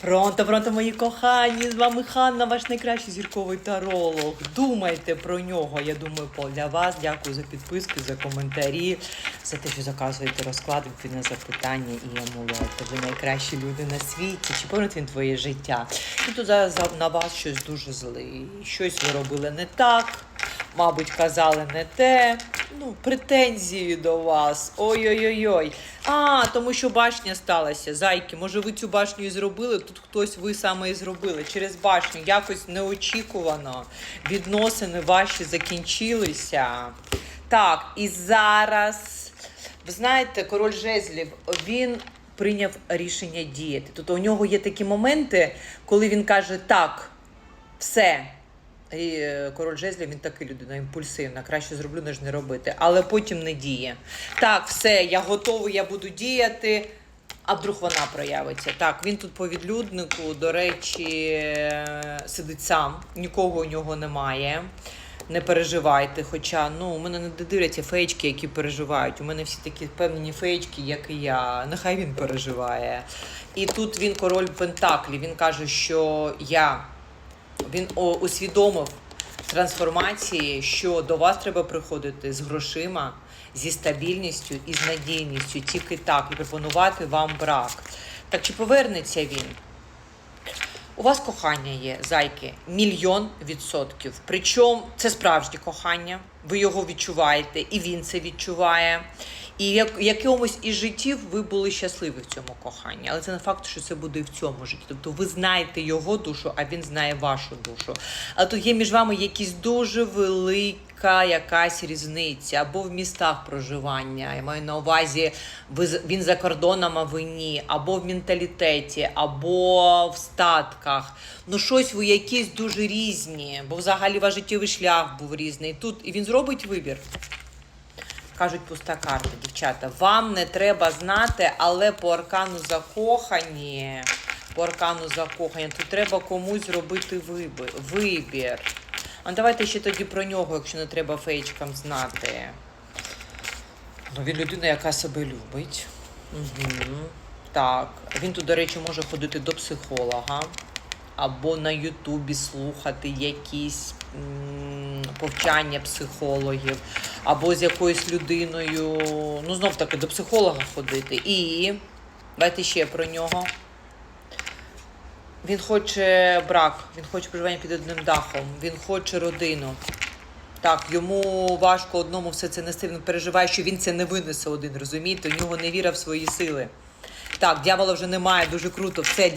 Пронто, пронто, мої кохані! З вами Ханна, ваш найкращий зірковий таролог. Думайте про нього. Я думаю, для вас. Дякую за підписки, за коментарі, за те, що заказуєте розклад, відповідь на запитання і амулети. Ви найкращі люди на світі. Чи повернуть він твоє життя? І тут зараз за- на вас щось дуже зле. Щось ви робили не так. Мабуть, казали не те. Ну, претензії до вас. Ой-ой-ой. А, тому що башня сталася. Зайки, може, ви цю башню і зробили? Тут хтось ви саме і зробили. Через башню якось неочікувано. Відносини ваші закінчилися. Так, і зараз. Ви знаєте, король жезлів, він прийняв рішення діяти. Тобто у нього є такі моменти, коли він каже так, все. І е, король жезлів, він такий людина імпульсивна, краще зроблю, ніж не робити, але потім не діє. Так, все, я готовий, я буду діяти. А вдруг вона проявиться. Так, він тут по відлюднику, до речі, е, сидить сам, нікого у нього немає. Не переживайте. Хоча ну, у мене не дивляться феєчки, які переживають. У мене всі такі впевнені феєчки, як і я. Нехай він переживає. І тут він король Пентаклі. Він каже, що я він усвідомив трансформації, що до вас треба приходити з грошима, зі стабільністю і з надійністю, тільки так, і пропонувати вам брак. Так чи повернеться він? У вас кохання є, зайки, мільйон відсотків. Причому це справжнє кохання, ви його відчуваєте, і він це відчуває. І як якомусь із життів ви були щасливі в цьому коханні. Але це не факт, що це буде і в цьому житті. Тобто ви знаєте його душу, а він знає вашу душу. Але тут є між вами якісь дуже велика якась різниця або в містах проживання. Я маю на увазі, він за кордоном, а ви ні, або в менталітеті, або в статках. Ну, щось ви якісь дуже різні, бо взагалі ваш життєвий шлях був різний. Тут і він зробить вибір. Кажуть, пуста карта, дівчата. Вам не треба знати, але по аркану закохані, по аркану закохані, тут треба комусь зробити вибір. А давайте ще тоді про нього, якщо не треба феєчкам знати. Ну, він людина, яка себе любить. Угу. Так. Він тут, до речі, може ходити до психолога або на Ютубі слухати якісь м, повчання психологів, або з якоюсь людиною, ну знов таки до психолога ходити. І давайте ще про нього. Він хоче брак, він хоче проживання під одним дахом, він хоче родину. Так, йому важко одному все це нести. Він переживає, що він це не винесе один, розумієте? У нього не віра в свої сили. Так, дьявола вже немає, дуже круто. Все,